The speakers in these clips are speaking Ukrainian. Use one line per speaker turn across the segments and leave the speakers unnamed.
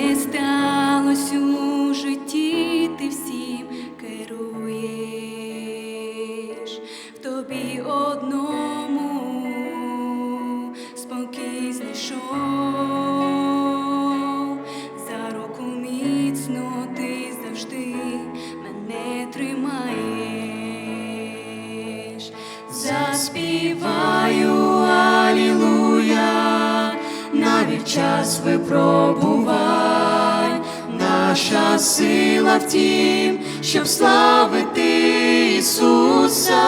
не сталося у житті, ти всім керуєш, в тобі одному спокій знайшов, за руку міцно ти завжди мене тримаєш, заспіваю час випробувань, наша сила в тім, щоб славити Ісуса.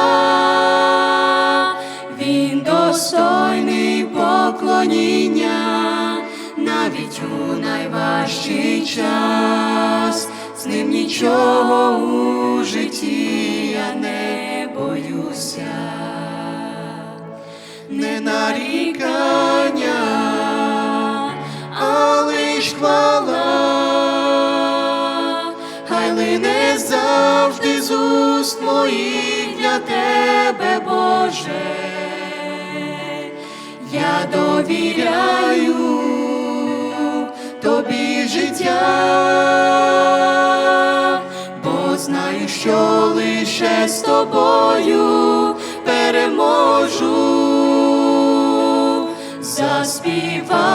Він достойний поклоніння, навіть у найважчий час, з ним нічого у житті я не боюся, не нарікання, завжди з уст моїх для тебе, Боже, я довіряю тобі життя, бо знаю, що лише з тобою переможу, заспіваю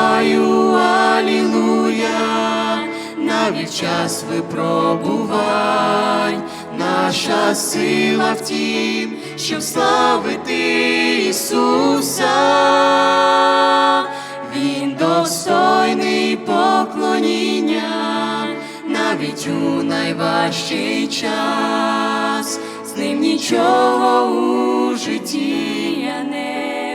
Алілуя, навіть час випробувань, наша сила в тім, щоб славити Ісуса. Він достойний поклоніння, навіть у найважчий час, з ним нічого у житті я не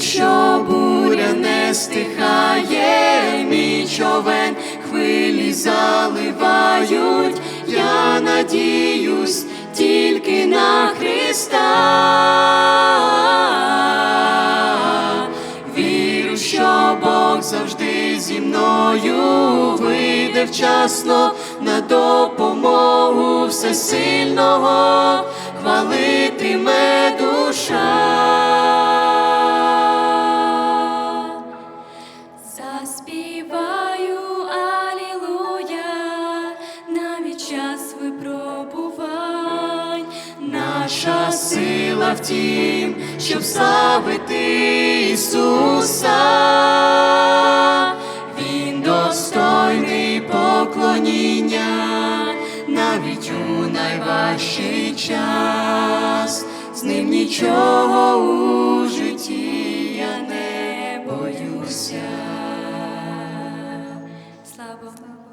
якщо буря не стихає, мій човен хвилі заливають, я надіюсь тільки на Христа. Вірю, що Бог завжди зі мною вийде вчасно на допомогу всесильного, хвалитиме душа. Сила в тім, щоб славити Ісуса. Він достойний поклоніння, навіть у найважчий час, з ним нічого у житті я не боюся. Слава Богу.